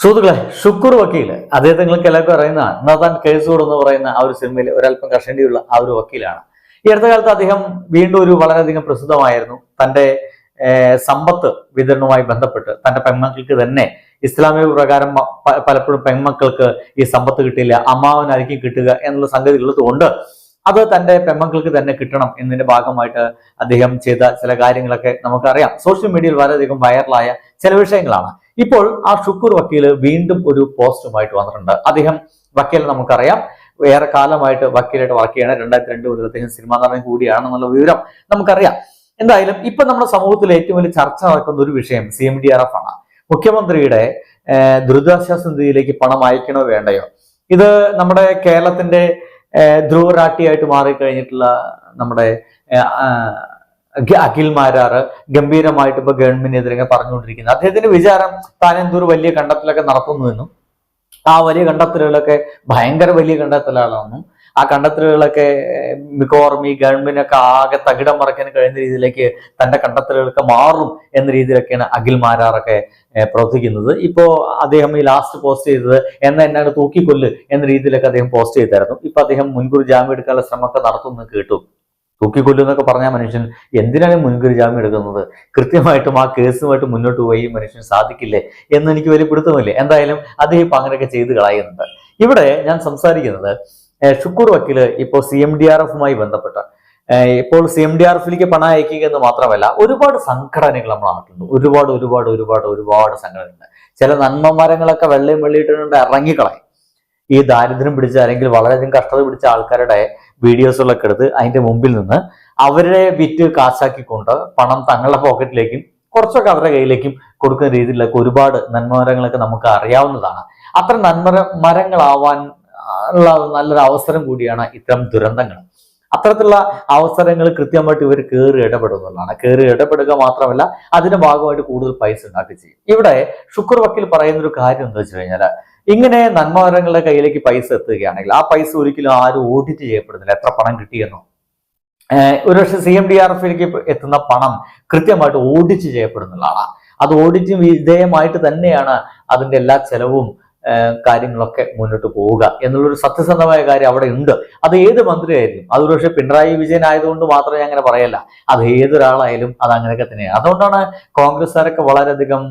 സുഹൃത്തുക്കളെ ഷുക്കൂർ വക്കീൽ അദ്ദേഹത്തെ നിങ്ങൾക്ക് എല്ലാവർക്കും അറിയുന്ന നദാൻ കേസൂർ എന്ന് പറയുന്ന ആ ഒരു സിനിമയിൽ ഒരല്പം കഷണ്ടിയുള്ള ആ ഒരു വക്കീലാണ്. ഈ അടുത്ത കാലത്ത് അദ്ദേഹം വീണ്ടും ഒരു വളരെയധികം പ്രസിദ്ധമായിരുന്നു. തന്റെ സമ്പത്ത് വിതരണവുമായി ബന്ധപ്പെട്ട് തന്റെ പെൺമക്കൾക്ക് തന്നെ ഇസ്ലാമിക പ്രകാരം പലപ്പോഴും പെൺമക്കൾക്ക് ഈ സമ്പത്ത് കിട്ടില്ല അമ്മാവനായിരിക്കും കിട്ടുക എന്നുള്ള സംഗതി ഉള്ളതുകൊണ്ട് അത് തന്റെ പെൺമക്കൾക്ക് തന്നെ കിട്ടണം എന്നതിന്റെ ഭാഗമായിട്ട് അദ്ദേഹം ചെയ്ത ചില കാര്യങ്ങളൊക്കെ നമുക്കറിയാം. സോഷ്യൽ മീഡിയയിൽ വളരെയധികം വൈറലായ ചില വിഷയങ്ങളാണ്. ഇപ്പോൾ ആ ഷുക്കൂർ വക്കീൽ വീണ്ടും ഒരു പോസ്റ്റുമായിട്ട് വന്നിട്ടുണ്ട്. അദ്ദേഹം വക്കീൽ നമുക്കറിയാം. ഏറെ കാലമായിട്ട് വക്കീലായിട്ട് വർക്ക് ചെയ്യണം. രണ്ടായിരത്തി രണ്ട് മുതൽ അദ്ദേഹം സിനിമാ നടൻ കൂടിയാണെന്നുള്ള വിവരം നമുക്കറിയാം. എന്തായാലും ഇപ്പൊ നമ്മുടെ സമൂഹത്തിൽ ഏറ്റവും വലിയ ചർച്ച നടക്കുന്ന ഒരു വിഷയം C M D R F ആണ്. മുഖ്യമന്ത്രിയുടെ ദുരിതാശ്വാസ നിധിയിലേക്ക് പണം അയക്കണോ വേണ്ടയോ? ഇത് നമ്മുടെ കേരളത്തിന്റെ ധ്രുവരാട്ടിയായിട്ട് മാറിക്കഴിഞ്ഞിട്ടുള്ള നമ്മുടെ അഖിൽ മാരാറ് ഗംഭീരമായിട്ട് ഇപ്പൊ ഗവൺമെന്റിനെതിരെ പറഞ്ഞുകൊണ്ടിരിക്കുന്നത് അദ്ദേഹത്തിന്റെ വിചാരം താൻ എന്തൊരു വലിയ കണ്ടെത്തലൊക്കെ നടത്തുന്നുവെന്നും ആ വലിയ കണ്ടെത്തലുകളൊക്കെ ഭയങ്കര വലിയ കണ്ടെത്തലുകളാണെന്നും ആ കണ്ടെത്തലുകളൊക്കെ മിക്കോർമി ഈ ഗവൺമെന്റിനൊക്കെ ആകെ തകിടം മറക്കാൻ കഴിയുന്ന രീതിയിലേക്ക് തന്റെ കണ്ടെത്തലുകളൊക്കെ മാറും എന്ന രീതിയിലൊക്കെയാണ് അഖിൽ മാരാറൊക്കെ പ്രവർത്തിക്കുന്നത്. ഇപ്പോ അദ്ദേഹം ഈ ലാസ്റ്റ് പോസ്റ്റ് ചെയ്തത് എന്ന എന്നാണ് തൂക്കിക്കൊല്ല് എന്ന രീതിയിലൊക്കെ അദ്ദേഹം പോസ്റ്റ് ചെയ്തായിരുന്നു. ഇപ്പൊ അദ്ദേഹം മുൻകൂർ ജാമ്യം എടുക്കാനുള്ള ശ്രമമൊക്കെ നടത്തുമെന്ന് കേട്ടു. തൂക്കിക്കൊല്ലു പറഞ്ഞാൽ പറഞ്ഞ മനുഷ്യൻ എന്തിനാണ് മുൻകൂർ ജാമ്യം എടുക്കുന്നത്? കൃത്യമായിട്ടും ആ കേസുമായിട്ട് മുന്നോട്ട് പോയി മനുഷ്യൻ സാധിക്കില്ലേ എന്ന് എനിക്ക് വലിയ എന്തായാലും അദ്ദേഹം ഇപ്പം അങ്ങനെയൊക്കെ ചെയ്ത് കളയുന്നുണ്ട്. ഇവിടെ ഞാൻ സംസാരിക്കുന്നത് ഷുക്കൂർ വക്കീൽ ഇപ്പോൾ സി എം ഡി ആർ എഫുമായി ബന്ധപ്പെട്ട ഇപ്പോൾ സി എം ഡി ആർ എഫിലേക്ക് പണം അയക്കുക എന്ന് മാത്രമല്ല ഒരുപാട് സംഘടനകൾ നമ്മുടെ നാട്ടിലുണ്ട് ഒരുപാട് ഒരുപാട് ഒരുപാട് ഒരുപാട് സംഘടനകൾ. ചില നന്മമരങ്ങളൊക്കെ വെള്ളയും വെള്ളിയിട്ടുണ്ട് ഇറങ്ങിക്കളയും. ഈ ദാരിദ്ര്യം പിടിച്ച അല്ലെങ്കിൽ വളരെയധികം കഷ്ടത പിടിച്ച ആൾക്കാരുടെ വീഡിയോസുകളൊക്കെ എടുത്ത് അതിന്റെ മുമ്പിൽ നിന്ന് അവരെ വിറ്റ് കാശാക്കിക്കൊണ്ട് പണം തങ്ങളുടെ പോക്കറ്റിലേക്കും കുറച്ചൊക്കെ അവരുടെ കയ്യിലേക്കും കൊടുക്കുന്ന രീതിയിലൊക്കെ ഒരുപാട് നന്മമരങ്ങളൊക്കെ നമുക്ക് അറിയാവുന്നതാണ്. അത്ര നന്മര മരങ്ങളാവാൻ ഉള്ള നല്ലൊരു അവസരം കൂടിയാണ് ഇത്തരം ദുരന്തങ്ങൾ. അത്തരത്തിലുള്ള അവസരങ്ങൾ കൃത്യമായിട്ട് ഇവർ കയറി ഇടപെടുന്നതാണ് കയറി ഇടപെടുക മാത്രമല്ല അതിന്റെ ഭാഗമായിട്ട് കൂടുതൽ പൈസ ഉണ്ടാക്കി ചെയ്യും. ഇവിടെ ശുക്ർ വക്കീൽ പറയുന്ന കാര്യം എന്താ വെച്ച് കഴിഞ്ഞാൽ ഇങ്ങനെ നന്മാരങ്ങളുടെ കയ്യിലേക്ക് പൈസ എത്തുകയാണെങ്കിൽ ആ പൈസ ഒരിക്കലും ആരും ഓഡിറ്റ് ചെയ്യപ്പെടുന്നില്ല. എത്ര പണം കിട്ടിയെന്നോ. ഒരുപക്ഷെ സി എം ഡി ആർ എഫിലേക്ക് എത്തുന്ന പണം കൃത്യമായിട്ട് ഓഡിറ്റ് ചെയ്യപ്പെടുന്നതാണ് അത് ഓഡിറ്റ് വിധേയമായിട്ട് തന്നെയാണ് അതിന്റെ എല്ലാ ചെലവും കാര്യങ്ങളൊക്കെ മുന്നോട്ട് പോവുക എന്നുള്ളൊരു സത്യസന്ധമായ കാര്യം അവിടെ ഉണ്ട്. അത് ഏത് മന്ത്രിയായിരിക്കും അത് ഒരുപക്ഷെ പിണറായി വിജയൻ ആയതുകൊണ്ട് മാത്രമേ അങ്ങനെ പറയല്ല. അത് ഏതൊരാളായാലും അത് അങ്ങനെയൊക്കെ തന്നെയാണ്. അതുകൊണ്ടാണ് കോൺഗ്രസ്സുകാരൊക്കെ വളരെയധികം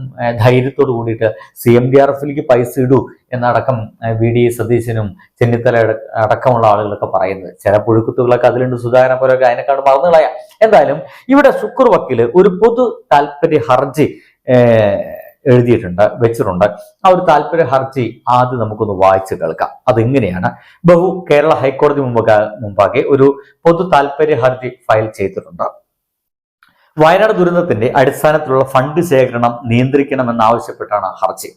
ധൈര്യത്തോട് കൂടിയിട്ട് സി എം ഡി ആർ എഫിലേക്ക് പൈസ ഇടൂ എന്നടക്കം വി ഡി സതീശനും ചെന്നിത്തല അടക്കമുള്ള ആളുകളൊക്കെ പറയുന്നത്. ചില പുഴുക്കുത്തുകളൊക്കെ അതിലുണ്ട്. സുധാകരൻ പോലെയൊക്കെ അതിനെക്കാട് മറന്നു കളയാം. എന്തായാലും ഇവിടെ ശുക്ർ വക്കീൽ ഒരു പൊതു താല്പര്യ ഹർജി എഴുതിയിട്ടുണ്ട് വെച്ചിട്ടുണ്ട്. ആ ഒരു താല്പര്യ ഹർജി ആദ്യം നമുക്കൊന്ന് വായിച്ചു കേൾക്കാം. അതെങ്ങനെയാണ്? ബഹു കേരള ഹൈക്കോടതി മുമ്പാകെ മുമ്പാകെ ഒരു പൊതു താല്പര്യ ഹർജി ഫയൽ ചെയ്തിട്ടുണ്ട്. വയനാട് ദുരന്തത്തിന്റെ അടിസ്ഥാനത്തിലുള്ള ഫണ്ട് ശേഖരണം നിയന്ത്രിക്കണമെന്നാവശ്യപ്പെട്ടാണ് ഹർജി.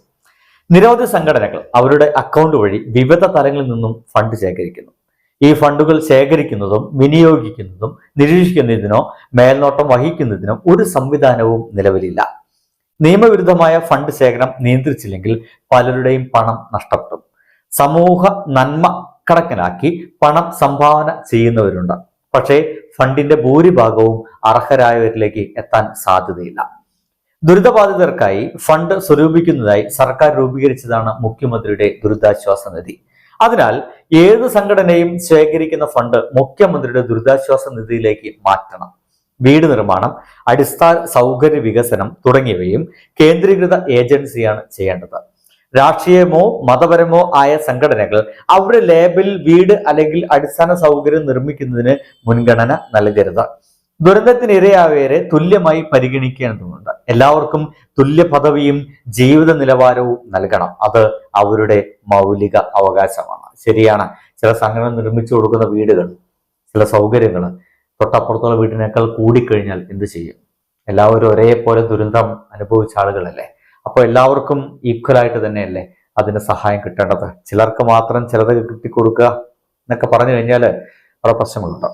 നിരവധി സംഘടനകൾ അവരുടെ അക്കൗണ്ട് വഴി വിവിധ തലങ്ങളിൽ നിന്നും ഫണ്ട് ശേഖരിക്കുന്നു. ഈ ഫണ്ടുകൾ ശേഖരിക്കുന്നതും വിനിയോഗിക്കുന്നതും നിരീക്ഷിക്കുന്നതിനോ മേൽനോട്ടം വഹിക്കുന്നതിനോ ഒരു സംവിധാനവും നിലവിലില്ല. നിയമവിരുദ്ധമായ ഫണ്ട് ശേഖരം നിയന്ത്രിച്ചില്ലെങ്കിൽ പലരുടെയും പണം നഷ്ടപ്പെടും. സമൂഹ നന്മ കണക്കിനാക്കി പണം സംഭാവന ചെയ്യുന്നവരുണ്ട്. പക്ഷേ ഫണ്ടിന്റെ ഭൂരിഭാഗവും അർഹരായവരിലേക്ക് എത്താൻ സാധ്യതയില്ല. ദുരിതബാധിതർക്കായി ഫണ്ട് സ്വരൂപിക്കുന്നതായി സർക്കാർ രൂപീകരിച്ചതാണ് മുഖ്യമന്ത്രിയുടെ ദുരിതാശ്വാസ നിധി. അതിനാൽ ഏത് സംഘടനയും ശേഖരിക്കുന്ന ഫണ്ട് മുഖ്യമന്ത്രിയുടെ ദുരിതാശ്വാസ നിധിയിലേക്ക് മാറ്റണം. വീട് നിർമ്മാണം അടിസ്ഥാന സൗകര്യ വികസനം തുടങ്ങിയവയും കേന്ദ്രീകൃത ഏജൻസിയാണ് ചെയ്യേണ്ടത്. രാഷ്ട്രീയമോ മതപരമോ ആയ സംഘടനകൾ അവരുടെ ലേബലിൽ വീട് അല്ലെങ്കിൽ അടിസ്ഥാന സൗകര്യം നിർമ്മിക്കുന്നതിന് മുൻഗണന നൽകരുത്. ദുരന്തത്തിനിരയായവരെ തുല്യമായി പരിഗണിക്കേണ്ടതുണ്ട്. എല്ലാവർക്കും തുല്യ പദവിയും ജീവിത നിലവാരവും നൽകണം. അത് അവരുടെ മൗലിക അവകാശമാണ്. ശരിയാണ്. ചില സംഘടന നിർമ്മിച്ചു കൊടുക്കുന്ന വീടുകൾ ചില സൗകര്യങ്ങൾ തൊട്ടപ്പുറത്തുള്ള വീട്ടിനേക്കാൾ കൂടിക്കഴിഞ്ഞാൽ എന്ത് ചെയ്യും? എല്ലാവരും ഒരേപോലെ ദുരന്തം അനുഭവിച്ച ആളുകളല്ലേ? അപ്പോൾ എല്ലാവർക്കും ഈക്വലായിട്ട് തന്നെയല്ലേ അതിന് സഹായം കിട്ടേണ്ടത്? ചിലർക്ക് മാത്രം ചിലത് കിട്ടിക്കൊടുക്കുക എന്നൊക്കെ പറഞ്ഞു കഴിഞ്ഞാൽ അവിടെ പ്രശ്നങ്ങളുണ്ട്.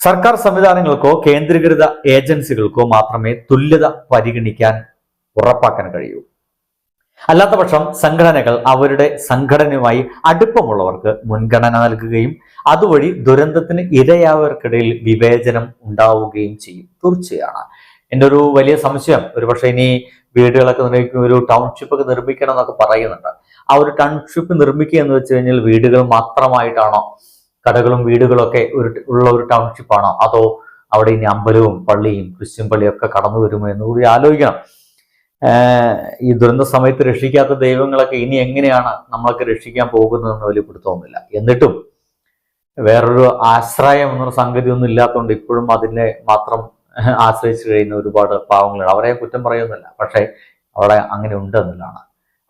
സർക്കാർ സംവിധാനങ്ങൾക്കോ കേന്ദ്രീകൃത ഏജൻസികൾക്കോ മാത്രമേ തുല്യത പരിഗണിക്കാൻ ഉറപ്പാക്കാൻ കഴിയൂ. അല്ലാത്ത പക്ഷം സംഘടനകൾ അവരുടെ സംഘടനയുമായി അടുപ്പമുള്ളവർക്ക് മുൻഗണന നൽകുകയും അതുവഴി ദുരന്തത്തിന് ഇരയായവർക്കിടയിൽ വിവേചനം ഉണ്ടാവുകയും ചെയ്യും. തീർച്ചയാണ്. എന്റെ ഒരു വലിയ സംശയം. ഒരു പക്ഷേ ഇനി വീടുകളൊക്കെ നിർമ്മിക്കും ഒരു ടൗൺഷിപ്പ് ഒക്കെ നിർമ്മിക്കണം എന്നൊക്കെ പറയുന്നുണ്ട്. ആ ഒരു ടൗൺഷിപ്പ് നിർമ്മിക്കുക എന്ന് വെച്ച് കഴിഞ്ഞാൽ വീടുകൾ മാത്രമായിട്ടാണോ? കടകളും വീടുകളും ഒക്കെ ഒരു ഉള്ള ഒരു ടൗൺഷിപ്പാണോ അതോ അവിടെ ഇനി അമ്പലവും പള്ളിയും ക്രിസ്ത്യൻ പള്ളിയും ഒക്കെ കടന്നു വരുമോ എന്ന് കൂടി ആലോചിക്കണം. ഈ ദുരന്ത സമയത്ത് രക്ഷിക്കാത്ത ദൈവങ്ങളൊക്കെ ഇനി എങ്ങനെയാണ് നമ്മളൊക്കെ രക്ഷിക്കാൻ പോകുന്നതെന്ന് വലിയ പിടുത്തമൊന്നുമില്ല എന്നിട്ടും വേറൊരു ആശ്രയം എന്നൊരു സംഗതി ഒന്നും ഇല്ലാത്തതുകൊണ്ട് ഇപ്പോഴും അതിനെ മാത്രം ആശ്രയിച്ചു കഴിയുന്ന ഒരുപാട് പാവങ്ങളുണ്ട് അവരെ കുറ്റം പറയുന്നില്ല പക്ഷേ അവിടെ അങ്ങനെ ഉണ്ട് എന്നുള്ളതാണ്.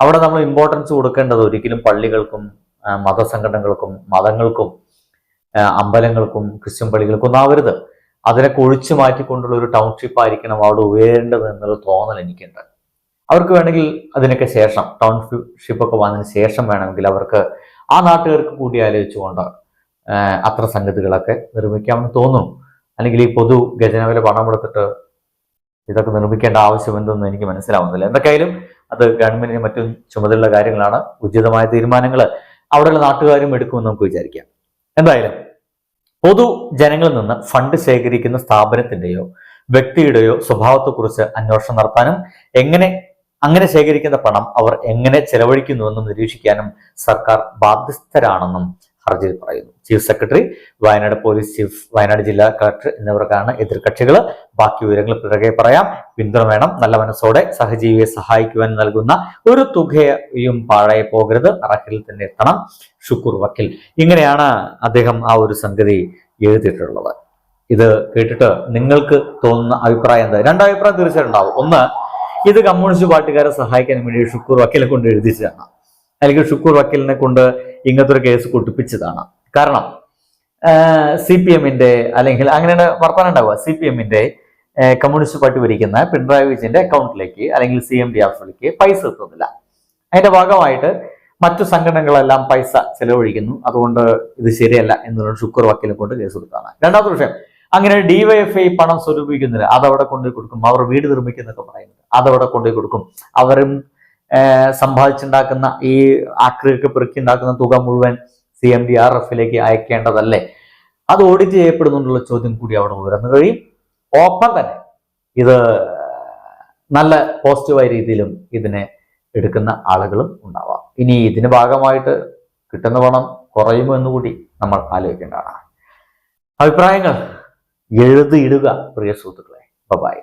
അവിടെ നമ്മൾ ഇമ്പോർട്ടൻസ് കൊടുക്കേണ്ടത് ഒരിക്കലും പള്ളികൾക്കും മതസംഘടനകൾക്കും മതങ്ങൾക്കും അമ്പലങ്ങൾക്കും ക്രിസ്ത്യൻ പള്ളികൾക്കും ഒന്നും ആവരുത്. അതിനെ ഒഴിച്ചു മാറ്റിക്കൊണ്ടുള്ള ഒരു ടൗൺഷിപ്പ് ആയിരിക്കണം അവിടെ ഉയരേണ്ടത് എന്നൊരു തോന്നൽ എനിക്കുണ്ട്. അവർക്ക് വേണമെങ്കിൽ അതിനൊക്കെ ശേഷം ടൗൺഷിപ്പ് ഒക്കെ വന്നതിന് ശേഷം വേണമെങ്കിൽ അവർക്ക് ആ നാട്ടുകാർക്ക് കൂടി ആലോചിച്ചുകൊണ്ട് അത്ര സംഗതികളൊക്കെ നിർമ്മിക്കാമെന്ന് തോന്നുന്നു. അല്ലെങ്കിൽ ഈ പൊതു ഗജനവിലെ പണം കൊടുത്തിട്ട് ഇതൊക്കെ നിർമ്മിക്കേണ്ട ആവശ്യം എന്തെന്ന് എനിക്ക് മനസ്സിലാവുന്നില്ല. എന്തൊക്കെയായാലും അത് ഗവൺമെന്റിന് മറ്റും ചുമതലയുള്ള കാര്യങ്ങളാണ്. ഉചിതമായ തീരുമാനങ്ങൾ അവിടെയുള്ള നാട്ടുകാരും എടുക്കുമെന്ന് നമുക്ക് വിചാരിക്കാം. എന്തായാലും പൊതു ജനങ്ങളിൽ നിന്ന് ഫണ്ട് ശേഖരിക്കുന്ന സ്ഥാപനത്തിന്റെയോ വ്യക്തിയുടെയോ സ്വഭാവത്തെക്കുറിച്ച് അന്വേഷണം നടത്താനും എങ്ങനെ അങ്ങനെ ശേഖരിക്കുന്ന പണം അവർ എങ്ങനെ ചെലവഴിക്കുന്നുവെന്നും നിരീക്ഷിക്കാനും സർക്കാർ ബാധ്യസ്ഥരാണെന്നും ഹർജിയിൽ പറയുന്നു. Chief secretary Wayanad police chief Wayanad ജില്ലാ കളക്ടർ എന്നിവർക്കാണ് എതിർകക്ഷികൾ ബാക്കി വിവരങ്ങൾ പിറകെ പറയാം. പിന്തുണ വേണം. നല്ല മനസ്സോടെ സഹജീവിയെ സഹായിക്കുവാൻ നൽകുന്ന ഒരു തുകയും പാഴായി പോകരുത്. അറഹിൽ തന്നെ എത്തണം. ഷുക്കൂർ വക്കിൽ. ഇങ്ങനെയാണ് അദ്ദേഹം ആ ഒരു സംഗതി എഴുതിയിട്ടുള്ളത്. ഇത് കേട്ടിട്ട് നിങ്ങൾക്ക് തോന്നുന്ന അഭിപ്രായം എന്താ? രണ്ടഭിപ്രായം തീർച്ചയായിട്ടും ഉണ്ടാവും. ഒന്ന് ഇത് കമ്മ്യൂണിസ്റ്റ് പാർട്ടിക്കാരെ സഹായിക്കാൻ വേണ്ടി ഷുക്കൂർ വക്കീലെ കൊണ്ട് എഴുതിച്ചതാണ്. അല്ലെങ്കിൽ ഷുക്കൂർ വക്കീലിനെ കൊണ്ട് ഇങ്ങനത്തെ ഒരു കേസ് കൊട്ടിപ്പിച്ചതാണ്. കാരണം സി പി എമ്മിന്റെ അല്ലെങ്കിൽ അങ്ങനെയാണ് വർത്തമാനം ഉണ്ടാവുക. സി പി എമ്മിന്റെ കമ്മ്യൂണിസ്റ്റ് പാർട്ടി ഭരിക്കുന്ന പിണറായി വിജയന്റെ അക്കൗണ്ടിലേക്ക് അല്ലെങ്കിൽ സി എം ഡി ആഫിലേക്ക് പൈസ എത്തുന്നില്ല. അതിന്റെ ഭാഗമായിട്ട് മറ്റു സംഘടനകളെല്ലാം പൈസ ചെലവഴിക്കുന്നു. അതുകൊണ്ട് ഇത് ശരിയല്ല എന്നുള്ള ഷുക്കൂർ വക്കീലിനെ കൊണ്ട് കേസ് കൊടുത്താണ് രണ്ടാമത്തെ വിഷയം അങ്ങനെ ഡിവൈഎഫ്ഐ പണം സ്വരൂപിക്കുന്നില്ല. അതവിടെ കൊണ്ടുപോയി കൊടുക്കും. അവർ വീട് നിർമ്മിക്കുന്നൊക്കെ പറയുന്നത്. അതവിടെ കൊണ്ടുപോയി കൊടുക്കും. അവരും സമ്പാദിച്ചുണ്ടാക്കുന്ന ഈ ആക്രിയൊക്കെ പെറുക്കി ഉണ്ടാക്കുന്ന തുക മുഴുവൻ സി എം ഡി ആർ എഫിലേക്ക് അയക്കേണ്ടതല്ലേ? അത് ഓഡിറ്റ് ചെയ്യപ്പെടുന്നുള്ള ചോദ്യം കൂടി അവിടെ ഉയർന്നു കഴിയും. ഒപ്പം തന്നെ ഇത് നല്ല പോസിറ്റീവായ രീതിയിലും ഇതിനെ എടുക്കുന്ന ആളുകളും ഉണ്ടാവാം. ഇനി ഇതിന് ഭാഗമായിട്ട് കിട്ടുന്ന പണം കുറയുമോ നമ്മൾ ആലോചിക്കേണ്ടതാണ്. അഭിപ്രായങ്ങൾ? എഴുതിയിടുക പ്രിയ സുഹൃത്തുക്കളെ ബൈ